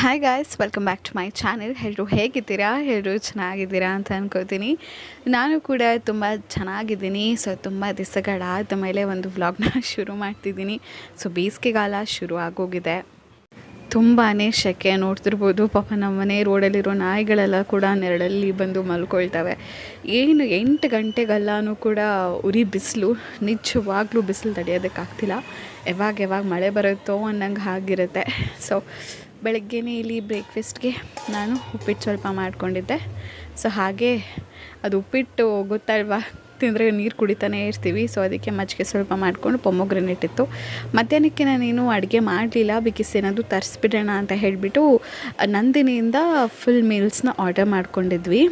Hi guys welcome back to my channel ಎಲ್ಲರೂ ಹೇಗಿದ್ದೀರಾ? ಎಲ್ಲರೂ ಚೆನ್ನಾಗಿದ್ದೀರಾ ಅಂತ ಅಂದ್ಕೋತೀನಿ ನಾನು ಕೂಡ ತುಂಬ ಚೆನ್ನಾಗಿದ್ದೀನಿ. ಸೊ ತುಂಬ ದಿವಸಗಳಾದ ಮೇಲೆ ಒಂದು ವ್ಲಾಗ್ನ ಶುರು ಮಾಡ್ತಿದ್ದೀನಿ. ಸೊ ಬೇಸಿಗೆಗಾಲ ಶುರು ಆಗೋಗಿದೆ. ತುಂಬಾ ಶೆಕೆ ನೋಡ್ತಿರ್ಬೋದು. ಪಾಪ ನಮ್ಮ ಮನೆ ರೋಡಲ್ಲಿರೋ ನಾಯಿಗಳೆಲ್ಲ ಕೂಡ ನೆರಳಲ್ಲಿ ಬಂದು ಮಲ್ಕೊಳ್ತವೆ. ಏನು ಎಂಟು ಗಂಟೆಗೆಲ್ಲನೂ ಕೂಡ ಉರಿ ಬಿಸಿಲು. ನಿಜವಾಗ್ಲೂ ಬಿಸಿಲು ತಡೆಯೋದಕ್ಕಾಗ್ತಿಲ್ಲ. ಯಾವಾಗ ಯಾವಾಗ ಮಳೆ ಬರುತ್ತೋ ಅನ್ನಂಗೆ ಆಗಿರುತ್ತೆ. ಸೊ ಬೆಳಗ್ಗೆನೇ ಇಲ್ಲಿ ಬ್ರೇಕ್ಫಾಸ್ಟ್ಗೆ ನಾನು ಉಪ್ಪಿಟ್ಟು ಸ್ವಲ್ಪ ಮಾಡಿಕೊಂಡಿದ್ದೆ. ಸೊ ಹಾಗೆ ಅದು ಉಪ್ಪಿಟ್ಟು ಗೊತ್ತಲ್ವಾ? ತಿಂದರೆ ನೀರು ಕುಡಿತಾನೆ ಇರ್ತೀವಿ. ಸೊ ಅದಕ್ಕೆ ಮಜ್ಜಿಗೆ ಸ್ವಲ್ಪ ಮಾಡಿಕೊಂಡು ಪೊಮೊಗ್ರೆನೇಟ್ ಇತ್ತು. ಮಧ್ಯಾಹ್ನಕ್ಕೆ ನಾನೇನು ಅಡುಗೆ ಮಾಡಲಿಲ್ಲ. ಬಿಕಾಸ್ ಏನಾದರೂ ತರಿಸ್ಬಿಡೋಣ ಅಂತ ಹೇಳಿಬಿಟ್ಟು ನಂದಿನಿಯಿಂದ ಫುಲ್ ಮೀಲ್ಸ್ನ ಆರ್ಡರ್ ಮಾಡ್ಕೊಂಡಿದ್ವಿ.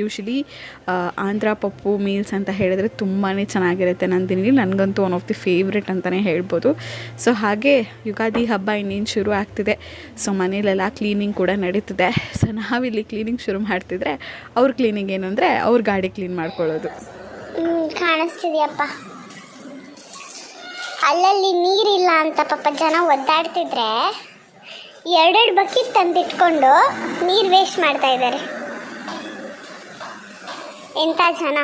ಯೂಶ್ವಲಿ ಆಂಧ್ರ ಪಪ್ಪು ಮೀಲ್ಸ್ ಅಂತ ಹೇಳಿದ್ರೆ ತುಂಬಾ ಚೆನ್ನಾಗಿರುತ್ತೆ ನಂದಿನಿ ನನಗಂತೂ ಒನ್ ಆಫ್ ದಿ ಫೇವ್ರೆಟ್ ಅಂತಲೇ ಹೇಳ್ಬೋದು. ಸೊ ಹಾಗೆ ಯುಗಾದಿ ಹಬ್ಬ ಇನ್ನೇನು ಶುರು ಆಗ್ತಿದೆ. ಸೊ ಮನೇಲೆಲ್ಲ ಕ್ಲೀನಿಂಗ್ ಕೂಡ ನಡೀತಿದೆ. ಸೊ ನಾವಿಲ್ಲಿ ಕ್ಲೀನಿಂಗ್ ಶುರು ಮಾಡ್ತಿದ್ರೆ, ಅವ್ರ ಕ್ಲೀನಿಂಗ್ ಏನಂದರೆ ಅವ್ರ ಗಾಡಿ ಕ್ಲೀನ್ ಮಾಡ್ಕೊಳ್ಳೋದು. ಹ್ಮ್, ಕಾಣಿಸ್ತಿದ್ಯಪ್ಪ. ಅಲ್ಲಲ್ಲಿ ನೀರಿಲ್ಲ ಅಂತ ಪಾಪ ಜನ ಒದ್ದಾಡ್ತಿದ್ರೆ ಎರಡೆರಡು ಬಕೆಟ್ ತಂದಿಟ್ಕೊಂಡು ನೀರು ವೇಸ್ಟ್ ಮಾಡ್ತಾ ಇದ್ದಾರೆ ಎಂಥ ಜನ?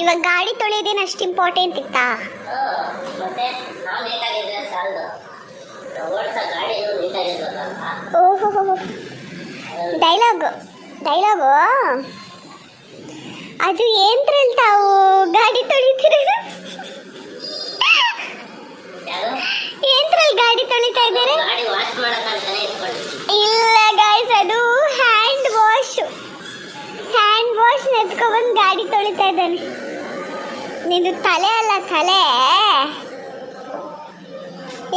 ಇವಾಗ ಗಾಡಿ ತೊಳೆಯೋದೇನು ಅಷ್ಟು ಇಂಪಾರ್ಟೆಂಟ್ ಇತ್ತಾ? ಓಹೋ ಡೈಲಾಗು ಡೈಲಾಗು? ಅದು ಏನ್ ತಾವು? ಗಾಡಿ ತೊಳಿತೀರ ಏನ್ರಲ್ಲಿ ಗಾಡಿ ತೊಳಿತಾ ಇದ್ದಾರೆ? ಇಲ್ಲ ಗಾಯ್ಸ್ ಅದು ಹ್ಯಾಂಡ್ ವಾಶ್ ಹ್ಯಾಂಡ್ ವಾಶ್ ನೆತ್ಕೊಬಂದು ಗಾಡಿ ತೊಳಿತಾ ಇದ್ದಾನೆ. ನಿಂದು ತಲೆ ಅಲ್ಲ ತಲೆ.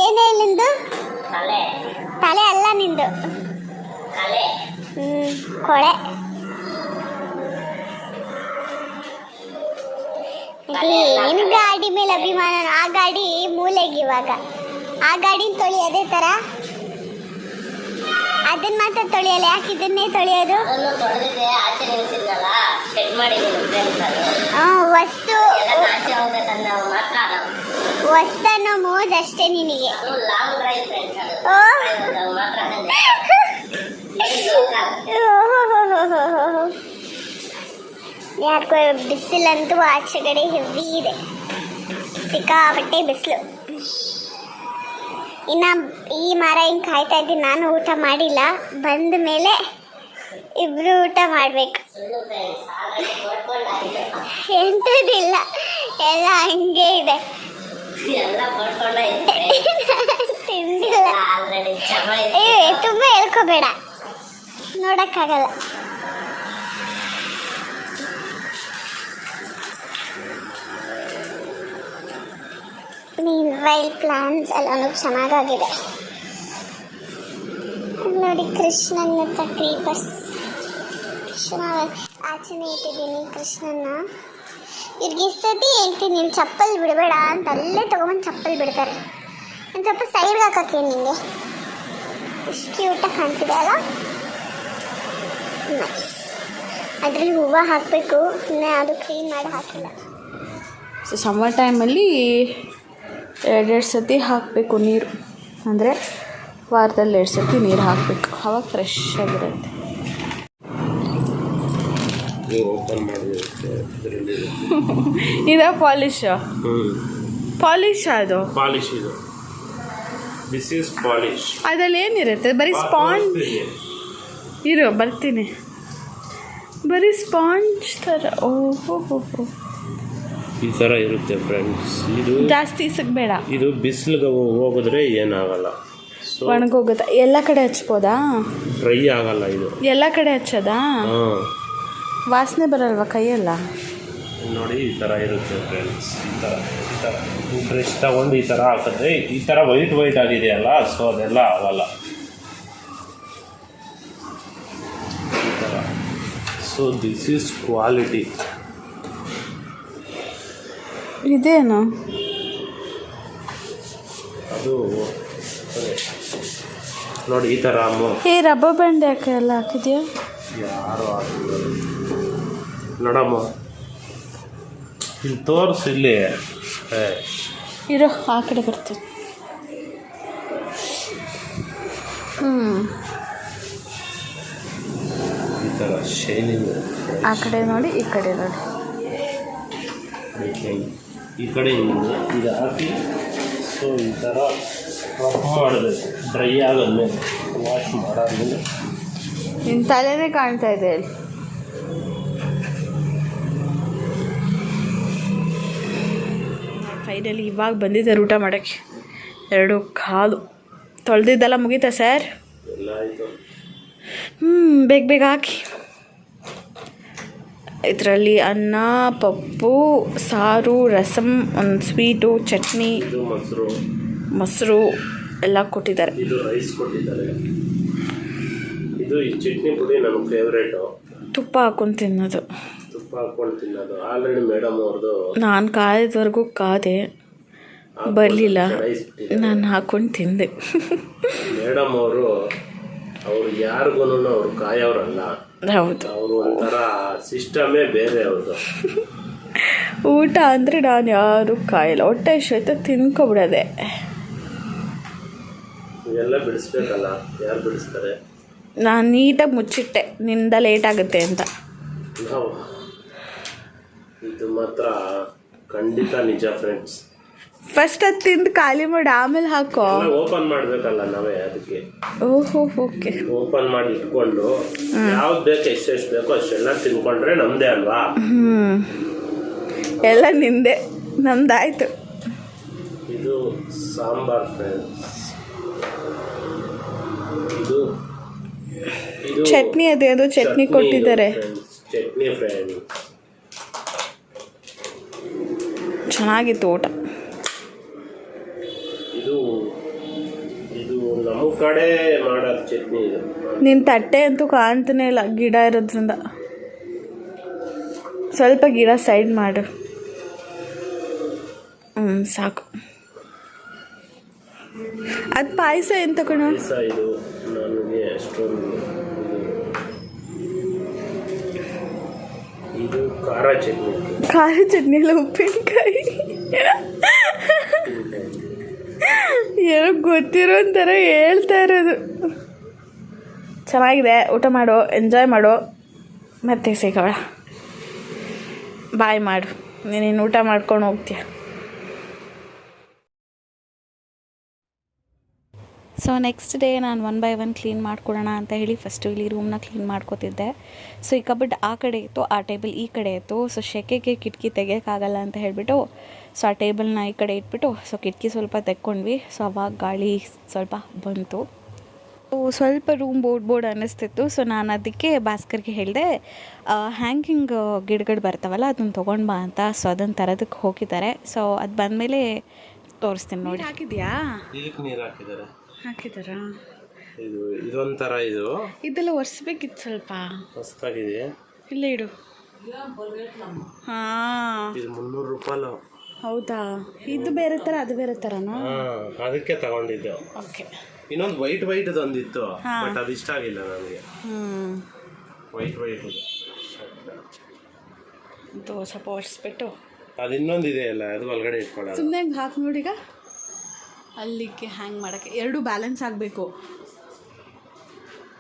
ಏನೇ ನಿಂದು? ತಲೆ. ಅಲ್ಲ ನಿಂದು. ಕೊಳೆ. ಏನು ಗಾಡಿ ಮೇಲೆ ಅಭಿಮಾನ ಆ ಗಾಡಿ ಮೂಲೆಗೆ ಇವಾಗ. ಆ ಗಾಡಿನ ತೊಳಿ ಅದೇ ತರ. ಅದನ್ನ ಮಾತ್ರ ತೊಳೆಯಲ್ಲ ಯಾಕೆ ಇದನ್ನೇ ತೊಳೆಯೋದು? ವಸ್ತು. ವಸ್ತನ್ನು ಮೋಜ್ ಅಷ್ಟೇ ನಿನಗೆ. ಯಾಕೋ ಬಿಸಿಲಂತೂ ಆಚೆಗಡೆ ಹೆವಿ ಇದೆ ಸಿಕ್ಕಾಪಟ್ಟೆ ಬಿಸಿಲು. ಇನ್ನ ಈ ಮರ ಹಿಂಗೆ ಕಾಯ್ತಾ ಇದ್ದೀನಿ ನಾನು ಊಟ ಮಾಡಿಲ್ಲ. ಬಂದ ಮೇಲೆ ಇಬ್ರು ಊಟ ಮಾಡ್ಬೇಕು. ಎಂತದಿಲ್ಲ ಎಲ್ಲ ಹಂಗೆ ಇದೆ. ತಿಂದಿಲ್ಲ. ತುಂಬ ಹೇಳ್ಕೋಬೇಡ. ನೋಡಕ್ಕಾಗಲ್ಲ. ಮೀನ್ ವೈಲ್ಡ್ ಪ್ಲಾನ್ಸ್ ಎಲ್ಲಾನು ಚೆನ್ನಾಗಾಗಿದೆ. ನೋಡಿ ಕೃಷ್ಣನ್ ಮತ್ತು ಕ್ರೀಪರ್ಸ್ ಕೃಷ್ಣ ಆಚೆನೆ ಇಟ್ಟಿದ್ದೀನಿ ಕೃಷ್ಣನ್ನ. ಇವ್ರಿಗೆ ಸತಿ ಹೇಳ್ತೀನಿ, ನೀನು ಚಪ್ಪಲ್ ಬಿಡಬೇಡ ಅಂತ ಅಲ್ಲೇ ತೊಗೊಂಬಂದು ಚಪ್ಪಲ್ ಬಿಡ್ತಾರೆ. ಒಂದು ಸ್ವಲ್ಪ ಸೈಡ್ಗೆ ಹಾಕಕ್ಕೆ ನಿಮಗೆ ಇಷ್ಟು ಊಟ ಕಾಣ್ತಿದೆ ಅಲ್ಲ? ಅದ್ರಲ್ಲಿ ಹೂವು ಹಾಕಬೇಕು, ಇನ್ನೇ ಅದು ಕ್ಲೀನ್ ಮಾಡಿ ಹಾಕಿಲ್ಲ. ಸೊ ಸಮ್ಮರ್ ಟೈಮಲ್ಲಿ ಎರಡೆರಡು ಸತಿ ಹಾಕಬೇಕು ನೀರು. ಅಂದರೆ ವಾರದಲ್ಲಿ ಎರಡು ಸತಿ ನೀರು ಹಾಕಬೇಕು. ಅವಾಗ ಫ್ರೆಶ್ ಆಗಿರುತ್ತೆ. ಇದ ಪಾಲಿಶ್? ಪಾಲಿಶ ಪಾಲಿಶ್ ಅದು? ಪಾಲಿಶ್ ಇದು. ದಿಸ್ ಇಸ್ ಪಾಲಿಶ್ ಅದ್ರಲ್ಲಿ ಏನಿರುತ್ತೆ? ಬರೀ ಸ್ಪಾಂಜ್ ಇರು ಬರ್ತೀನಿ. ಬರೀ ಸ್ಪಾಂಜ್ ಥರ ಓಹೋ ಹೋ ಹೋ. ಈ ಥರ ಇರುತ್ತೆ ಫ್ರೆಂಡ್ಸ್ ಇದು ಜಾಸ್ತಿ ಸಿಗಬೇಡ ಇದು ಬಿಸಿಲಿಗೆ ಹೋಗಿದ್ರೆ ಏನಾಗಲ್ಲ. ಒಣಗೋಗುತ್ತೆ. ಎಲ್ಲ ಕಡೆ ಹಚ್ಬೋದಾ? ಡ್ರೈ ಆಗಲ್ಲ ಇದು. ಎಲ್ಲ ಕಡೆ ಹಚ್ಚೋದಾ? ಹಾಂ. ವಾಸನೆ ಬರಲ್ವಾ ಕೈಯೆಲ್ಲ? ನೋಡಿ ಈ ಥರ ಇರುತ್ತೆ ಫ್ರೆಂಡ್ಸ್ ಈ ಥರ ಈ ಥರ ಬ್ರಷ್ ತಗೊಂಡು ಈ ಥರ ಹಾಕಿದ್ರೆ ಈ ಥರ ವೈಟ್ ವೈಟ್ ಆಗಿದೆಯಲ್ಲ ಸೊ ಅದೆಲ್ಲ ಆಗಲ್ಲ. ಈ ಥರ ಸೊ ದಿಸ್ ಈಸ್ ಕ್ವಾಲಿಟಿ ಇದೇನು? ಅದು ನೋಡಿ ಈ ಥರ ಏ ರಬ್ಬರ್ ಬ್ಯಾಂಡ್ ಯಾಕೆ ಎಲ್ಲ ಹಾಕಿದ್ಯಾ? ಯಾರು ನೋಡಮ್ಮ. ಇಲ್ಲಿ ತೋರಿಸು ಇಲ್ಲಿ. ಇರೋ ಆ ಕಡೆ ಬರ್ತೀನಿ. ಹ್ಞೂ ಈ ಥರ ಶೈನಿಂಗ್. ಆ ಕಡೆ ನೋಡಿ ಈ ಕಡೆ ನೋಡಿ. ಈ ಕಡೆ ಇದೆ ಹಾಕಿ ಸೊ ಈ ಥರ ರಫ್ ಮಾಡಬೇಕು. ಡ್ರೈ ಆಗೋದ್ಮೇಲೆ ವಾಶ್ ಮಾಡಾದ್ಮೇಲೆ. ನಿನ್ನ ತಲೆನೇ ಕಾಣ್ತಾ ಇದೆ ಅಲ್ಲಿ. ಫೈನಲಿ ಇವಾಗ ಬಂದಿದ್ದಾರೆ ಊಟ ಮಾಡೋಕ್ಕೆ. ಎರಡು ಕಾಲು. ತೊಳೆದಿದ್ದೆಲ್ಲ ಮುಗೀತಾ ಸರ್ ಹ್ಞೂ ಬೇಗ ಬೇಗ ಹಾಕಿ. ಇದರಲ್ಲಿ ಅನ್ನ ಪಪ್ಪು ಸಾರು ರಸಮ್ ಒಂದು ಸ್ವೀಟು ಚಟ್ನಿ ಮೊಸರು. ಮೊಸರು ಎಲ್ಲ ಕೊಟ್ಟಿದ್ದಾರೆ. ಇದು ರೈಸ್ ಕೊಟ್ಟಿದ್ದಾರೆ. ಇದು ಈ ಚಟ್ನಿ ಪುಡಿ ನನ್ನ ಫೇವ್ರೇಟು ತುಪ್ಪ ಹಾಕೊಂಡು ತಿನ್ನೋದು. ತುಪ್ಪ ಹಾಕೊಂಡು ತಿನ್ನೋದು. ಆಲ್ರೆಡಿ ಮೇಡಮ್ ಅವ್ರದ್ದು ನಾನು ಕಾಯ್ದವರೆಗೂ ಕಾದೆ. ಬರಲಿಲ್ಲ. ನಾನು ಹಾಕೊಂಡು ತಿಂದೆ. ಮೇಡಮ್ ಅವರು ಅವ್ರು ಯಾರಿಗೂ ಅವ್ರು ಕಾಯೋರಲ್ಲ. ಹೌದು. ಒಂಥರ ಸಿಸ್ಟಮೇ ಬೇರೆ ಹೌದು. ಊಟ ಅಂದರೆ ನಾನು ಯಾರು ಕಾಯಿಲ್ಲ. ಹೊಟ್ಟೆ ಎಷ್ಟೈತೆ ತಿನ್ಕೊಬಿಡೋದೆ. ಇವೆಲ್ಲ ಬಿಡಿಸ್ಬೇಕಲ್ಲ ಯಾರು ಬಿಡಿಸ್ತಾರೆ? ನಾನು ನೀಟಾಗಿ ಮುಚ್ಚಿಟ್ಟೆ. ನಿಂದ ಲೇಟ್ ಆಗುತ್ತೆ ಅಂತ. ಇದು ಮಾತ್ರ ಖಂಡಿತ ನಿಜ ಫ್ರೆಂಡ್ಸ್ ಫಸ್ಟ್ ಅದು ತಿಂದು ಖಾಲಿ ಮಾಡಿ ಆಮೇಲೆ ಹಾಕೋ. ಓಪನ್ ಮಾಡ್ಬೇಕಲ್ಲ ನಾವೇ ಅದಕ್ಕೆ ಓಹೋ ಓಕೆ. ಓಪನ್ ಮಾಡಿ ಇಟ್ಕೊಂಡು ಯಾವ್ದು ಬೇಕು ಎಷ್ಟೆಷ್ಟು ಬೇಕೋ ಅಷ್ಟೆಲ್ಲ ತಿನ್ಕೊಂಡ್ರೆ ನಮ್ದೇ ಅಲ್ವಾ? ಹ್ಞೂ ಎಲ್ಲ ನಿಂದೆ. ನಮ್ದಾಯ್ತು. ಇದು ಸಾಂಬಾರ್ ಇದು ಇದು ಚಟ್ನಿ ಅದೇದು ಚಟ್ನಿ ಇದು ಕೊಟ್ಟಿದ್ದಾರೆ. friends. ಚಟ್ನಿ ಫ್ರೆಂಡ್ ಚೆನ್ನಾಗಿತ್ತು ಊಟ. ಕಡೆ ಮಾಡೋದು ಚಟ್ನಿ ಇದು. ನಿನ್ನ ತಟ್ಟೆ ಅಂತೂ ಕಾಣ್ತಾನೆ ಇಲ್ಲ ಗಿಡ ಇರೋದ್ರಿಂದ. ಸ್ವಲ್ಪ ಗಿಡ ಸೈಡ್ ಮಾಡು. ಹ್ಞೂ ಸಾಕು. ಅದು ಪಾಯಸ ಏನು ತಗೊಂಡು? ಪಾಯಸ ಇದು ನನಗೆ ಅಷ್ಟೊಂದು ಇದು- ಇದು ಖಾರ ಚಟ್ನಿ. ಖಾರ ಚಟ್ನಿ ಎಲ್ಲ ಉಪ್ಪಿನಕಾಯಿ. ಏನೋ ಗೊತ್ತಿರೋ ಥರ ಹೇಳ್ತಾ ಇರೋದು. ಚೆನ್ನಾಗಿದೆ, ಊಟ ಮಾಡು ಎಂಜಾಯ್ ಮಾಡು. ಮತ್ತೆ ಸಿಗೋಣ. ಬಾಯ್ ಮಾಡು. ನೀನೇನು ಊಟ ಮಾಡ್ಕೊಂಡು ಹೋಗ್ತೀಯ. ಸೊ ನೆಕ್ಸ್ಟ್ ಡೇ ನಾನು ಒನ್ ಬೈ ಒನ್ ಕ್ಲೀನ್ ಮಾಡ್ಕೊಡೋಣ ಅಂತ ಹೇಳಿ ಫಸ್ಟು ಇಲ್ಲಿ ರೂಮ್ನ ಕ್ಲೀನ್ ಮಾಡ್ಕೋತಿದ್ದೆ. ಸೊ ಈ ಕಬಡ್ ಆ ಕಡೆ ಇತ್ತು ಆ ಟೇಬಲ್ ಈ ಕಡೆ ಇತ್ತು. ಸೊ ಶೆಕೆಗೆ ಕಿಟಕಿ ತೆಗಿಯೋಕ್ಕಾಗಲ್ಲ ಅಂತ ಹೇಳಿಬಿಟ್ಟು ಸೊ ಆ ಟೇಬಲ್ನ ಈ ಕಡೆ ಇಟ್ಬಿಟ್ಟು ಸೊ ಕಿಟಕಿ ಸ್ವಲ್ಪ ತೆಕ್ಕೊಂಡ್ವಿ. ಸೊ ಅವಾಗ ಗಾಳಿ ಸ್ವಲ್ಪ ಬಂತು. ಸೊ ಸ್ವಲ್ಪ ರೂಮ್ ಬೋರ್ಡ್ ಬೋರ್ಡ್ ಅನ್ನಿಸ್ತಿತ್ತು. ಸೊ ನಾನು ಅದಕ್ಕೆ ಭಾಸ್ಕರ್ಗೆ ಹೇಳಿದೆ ಹ್ಯಾಂಗಿಂಗ್ ಗಿಡಗಳು ಬರ್ತಾವಲ್ಲ ಅದನ್ನು ತೊಗೊಂಡು ಬಾ ಅಂತ. ಸೊ ಅದನ್ನು ತರೋದಕ್ಕೆ ಹೋಗಿದ್ದಾರೆ. ಸೊ ಅದು ಬಂದಮೇಲೆ ತೋರಿಸ್ತೀನಿ ನೋಡಿ. ಹಾಕಿದ್ಯಾ? ನೀರು ಹಾಕಿದ್ದಾರೆ. ಹಾಕಿದಾರಾ? ಇದು ಇದೊಂಥರ ಇದು? ಇದೆಲ್ಲ ಒರೆಸ್ಬೇಕಿತ್ತು ಸ್ವಲ್ಪ. ಹೊಸದಾಗಿದೆ. ಇಲ್ಲ ಇಡು. ಹಾಂ. ಇದು ಮುನ್ನೂರು ರೂಪಾಯಿ ಹೌದಾ? ಇದು ಬೇರೆ ಥರ ಅದು ಬೇರೆ ಥರನಾ ಹಾಂ ಅದಕ್ಕೆ ತಗೊಂಡಿದ್ದು. ಓಕೆ. ಇನ್ನೊಂದು ವೈಟ್ ವೈಟ್ ಒಂದಿತ್ತು ಬಟ್ ಅದು ಇಷ್ಟ ಆಗಿಲ್ಲ ನನಗೆ. ಹ್ಞೂ ವೈಟ್ ವೈಟ್. ಇದು ಸ್ವಲ್ಪ ಒರೆಸ್ಬಿಟ್ಟು. ಅದು ಇನ್ನೊಂದಿದೆ ಅಲ್ಲ ಅದು ಒಳಗಡೆ ಇಟ್ಕೊಳ್ಳೋದು. ಸುಮ್ಮನೆ ಹಾಕ್ ಹಾಕಿ ನೋಡೀಗ ಅಲ್ಲಿಗೆ ಹ್ಯಾಂಗ್ ಮಾಡೋಕ್ಕೆ. ಎರಡು ಬ್ಯಾಲೆನ್ಸ್ ಆಗಬೇಕು.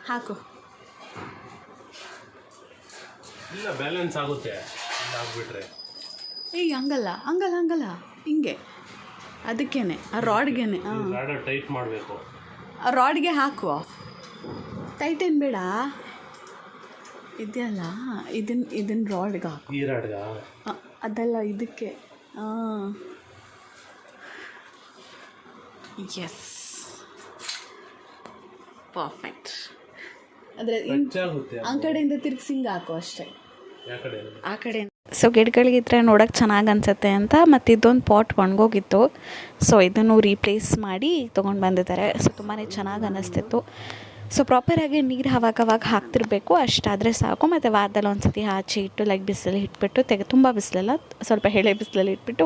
ಹಾಕು. ಇಲ್ಲ ಬ್ಯಾಲೆನ್ಸ್ ಆಗುತ್ತೆ. ಆಗ್ಬಿಟ್ರೆ. ಏಯ್ ಹಂಗಲ್ಲ ಹಂಗಲ್ಲ ಹಂಗಲ್ಲ. ಹಿಂಗೆ. ಅದಕ್ಕೇನೆ ಆ ರಾಡ್ಗೇನೆ ಹಾಂ. ಟೈಟ್ ಮಾಡಬೇಕು. ಆ ರಾಡ್ಗೆ ಹಾಕುವ ಟೈಟ್ ಏನು ಬೇಡ. ಇದೆಯಲ್ಲ ಇದನ್ನ ಇದನ್ನ ರಾಡ್ಗೆ ಹಾಕು. ಈ ರಾಡ್ಗ ಅದಲ್ಲ ಇದಕ್ಕೆ ಹಾಂ ಎಸ್ ಪರ್ಫೆಕ್ಟ್ ಅಂದರೆ ಆ ಕಡೆಯಿಂದ ತಿರ್ಗಿಸಿ ಹಿಂಗೆ ಹಾಕು ಅಷ್ಟೇ. ಆ ಕಡೆ ಸೊ ಗಿಡಗಳಿಗಿದ್ರೆ ನೋಡೋಕೆ ಚೆನ್ನಾಗಿ ಅನ್ಸುತ್ತೆ ಅಂತ ಮತ್ತು ಇದೊಂದು ಪಾಟ್ ಒಣಗೋಗಿತ್ತು. ಸೊ ಇದನ್ನು ರೀಪ್ಲೇಸ್ ಮಾಡಿ ತೊಗೊಂಡು ಬಂದಿದ್ದಾರೆ. ಸೊ ತುಂಬಾ ಚೆನ್ನಾಗಿ ಅನ್ನಿಸ್ತಿತ್ತು ಸೊ ಪ್ರಾಪರಾಗಿ ನೀರು ಅವಾಗವಾಗ ಹಾಕ್ತಿರಬೇಕು. ಹಾಕ್ತಿರ್ಬೇಕು ಅಷ್ಟಾದರೆ ಸಾಕು. ಮತ್ತು ವಾರದಲ್ಲಿ ಒಂದು ಸತಿ ಆಚೆ ಇಟ್ಟು ಲೈಕ್ ಬಿಸಿಲಲ್ಲಿ ಇಟ್ಬಿಟ್ಟು ತೆಗೆ ತುಂಬ ಬಿಸಿಲಲ್ಲ ಸ್ವಲ್ಪ ಎಳೆ ಬಿಸಿಲಲ್ಲಿ ಇಟ್ಬಿಟ್ಟು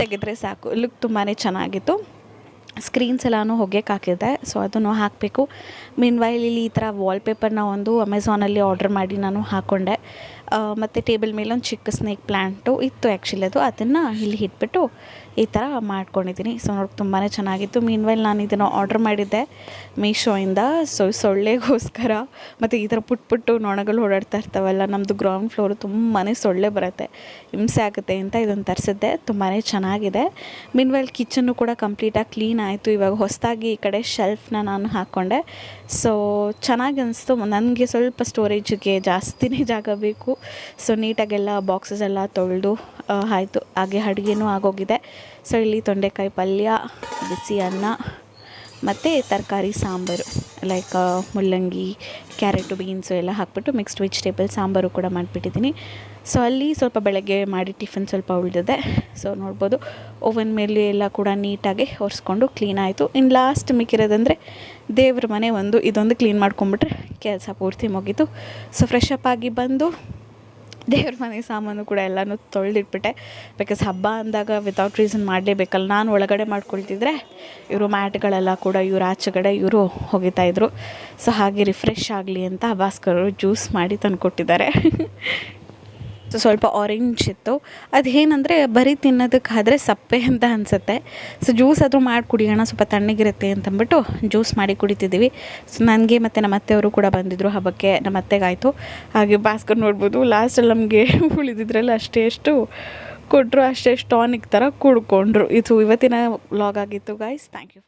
ತೆಗೆದ್ರೆ ಸಾಕು. ಲುಕ್ ತುಂಬಾ ಚೆನ್ನಾಗಿತ್ತು. ಸ್ಕ್ರೀನ್ಸ್ ಎಲ್ಲನೂ ಹೊಗೆಗೆ ಹಾಕಿದೆ ಸೊ ಅದನ್ನು ಹಾಕಬೇಕು. ಮೀನ್ ವೈಲ್ ಇಲ್ಲಿ ಈ ಥರ ವಾಲ್ಪೇಪರ್ನ ಒಂದು ಅಮೆಝಾನಲ್ಲಿ ಆರ್ಡ್ರ್ ಮಾಡಿ ನಾನು ಹಾಕ್ಕೊಂಡೆ ಮತ್ತು ಟೇಬಲ್ ಮೇಲೆ ಒಂದು ಚಿಕ್ಕ ಸ್ನೇಕ್ ಪ್ಲ್ಯಾಂಟು ಇತ್ತು ಆ್ಯಕ್ಚುಲಿ ಅದು. ಅದನ್ನು ಇಲ್ಲಿ ಇಟ್ಬಿಟ್ಟು ಈ ಥರ ಮಾಡ್ಕೊಂಡಿದ್ದೀನಿ. ಸೊ ನೋಡಿ ತುಂಬಾ ಚೆನ್ನಾಗಿತ್ತು. ಮೀನ್ ವೈಲ್ ನಾನು ಇದನ್ನು ಆರ್ಡ್ರ್ ಮಾಡಿದ್ದೆ ಮೀಶೋಯಿಂದ ಸೊ ಸೊಳ್ಳೆಗೋಸ್ಕರ. ಮತ್ತು ಈ ಥರ ಪುಟ್ ಪುಟ್ಟು ನೊಣಗಳು ಓಡಾಡ್ತಾ ಇರ್ತಾವಲ್ಲ ನಮ್ಮದು ಗ್ರೌಂಡ್ ಫ್ಲೋರು ತುಂಬಾ ಸೊಳ್ಳೆ ಬರುತ್ತೆ. ಹಿಂಸೆ ಆಗುತ್ತೆ ಅಂತ ಇದನ್ನು ತರಿಸಿದ್ದೆ. ತುಂಬಾ ಚೆನ್ನಾಗಿದೆ. ಮೀನ್ ವೈಲ್ ಕಿಚನ್ನು ಕೂಡ ಕಂಪ್ಲೀಟಾಗಿ ಕ್ಲೀನ್ ಆಯಿತು. ಇವಾಗ ಹೊಸದಾಗಿ ಈ ಕಡೆ ಶೆಲ್ಫ್ನ ನಾನು ಹಾಕ್ಕೊಂಡೆ ಸೊ ಚೆನ್ನಾಗಿ ಅನಿಸ್ತು. ನನಗೆ ಸ್ವಲ್ಪ ಸ್ಟೋರೇಜಿಗೆ ಜಾಸ್ತಿನೇ ಜಾಗ ಬೇಕು. ಸೊ ನೀಟಾಗೆಲ್ಲ ಬಾಕ್ಸಸ್ ಎಲ್ಲ ತೊಳೆದು ಆಯಿತು. ಹಾಗೆ ಅಡುಗೆನೂ ಆಗೋಗಿದೆ. ಸೊ ಇಲ್ಲಿ ತೊಂಡೆಕಾಯಿ ಪಲ್ಯ, ಬಿಸಿ ಅನ್ನ, ಮತ್ತು ತರಕಾರಿ, ಸಾಂಬಾರು. ಲೈಕ್ ಮುಲ್ಲಂಗಿ, ಕ್ಯಾರೆಟು, ಬೀನ್ಸು ಎಲ್ಲ ಹಾಕ್ಬಿಟ್ಟು ಮಿಕ್ಸ್ಡ್ ವೆಜಿಟೇಬಲ್ ಸಾಂಬಾರು ಕೂಡ ಮಾಡಿಬಿಟ್ಟಿದ್ದೀನಿ. ಸೊ ಅಲ್ಲಿ ಸ್ವಲ್ಪ ಬೆಳಗ್ಗೆ ಮಾಡಿ ಟಿಫನ್ ಸ್ವಲ್ಪ ಉಳಿದಿದೆ. ಸೊ ನೋಡ್ಬೋದು. ಓವನ್ ಮೇಲೆ ಎಲ್ಲ ಕೂಡ ನೀಟಾಗಿ ಒರೆಸ್ಕೊಂಡು ಕ್ಲೀನ್ ಆಯಿತು. ಇನ್ನು ಲಾಸ್ಟ್ ಮಿಕ್ಕಿರೋದಂದರೆ ದೇವ್ರ ಮನೆ ಒಂದು ಇದೊಂದು ಕ್ಲೀನ್ ಮಾಡ್ಕೊಂಬಿಟ್ರೆ ಕೆಲಸ ಪೂರ್ತಿ ಮುಗೀತು. ಸೊ ಫ್ರೆಶ್ ಆಗಿ ಬಂದು ದೇವ್ರ ಮನೆ ಸಾಮಾನು ಕೂಡ ಎಲ್ಲನೂ ತೊಳೆದಿಟ್ಬಿಟ್ಟೆ. ಬಿಕಾಸ್ ಹಬ್ಬ ಅಂದಾಗ ವಿತೌಟ್ ರೀಸನ್ ಮಾಡಲೇಬೇಕಲ್ಲ. ನಾನು ಒಳಗಡೆ ಮಾಡ್ಕೊಳ್ತಿದ್ರೆ ಇವರು ಮ್ಯಾಟ್ಗಳೆಲ್ಲ ಕೂಡ, ಇವರು ಆಚೆಗಡೆ ಇವರು ಹೋಗಿತಾಯಿದ್ರು ಸೊ ಹಾಗೆ ರಿಫ್ರೆಶ್ ಆಗಲಿ ಅಂತ ಭಾಸ್ಕರ್ ಜ್ಯೂಸ್ ಮಾಡಿ ತಂದುಕೊಟ್ಟಿದ್ದಾರೆ. ಸೊ ಸ್ವಲ್ಪ ಆರೆಂಜ್ ಇತ್ತು. ಅದೇನಂದರೆ ಬರೀ ತಿನ್ನೋದಕ್ಕಾದರೆ ಸಪ್ಪೆ ಅಂತ ಅನಿಸುತ್ತೆ. ಸೊ ಜ್ಯೂಸ್ ಆದರೂ ಮಾಡಿ ಕುಡಿಯೋಣ, ಸ್ವಲ್ಪ ತಣ್ಣಗಿರುತ್ತೆ ಅಂತಂದ್ಬಿಟ್ಟು ಜ್ಯೂಸ್ ಮಾಡಿ ಕುಡಿತಿದ್ದೀವಿ. ಸೊ ನನಗೆ ಮತ್ತು ನಮ್ಮ ಅತ್ತೆಯವರು ಕೂಡ ಬಂದಿದ್ದರು ಹಬ್ಬಕ್ಕೆ. ನಮ್ಮ ಅತ್ತೆಗಾಯಿತು. ಹಾಗೆ ಬಾಸ್ಕರ್ ನೋಡ್ಬೋದು ಲಾಸ್ಟಲ್ಲಿ ನಮಗೆ ಉಳಿದಿದ್ರಲ್ಲಿ ಅಷ್ಟೇ ಎಷ್ಟು ಕೊಟ್ಟರು ಅಷ್ಟೇ ಟಾನಿಕ್ ಥರ ಕುಡ್ಕೊಂಡ್ರು. ಇದು ಇವತ್ತಿನ ವ್ಲಾಗ್ ಆಗಿತ್ತು ಗಾಯ್ಸ್ ಥ್ಯಾಂಕ್ ಯು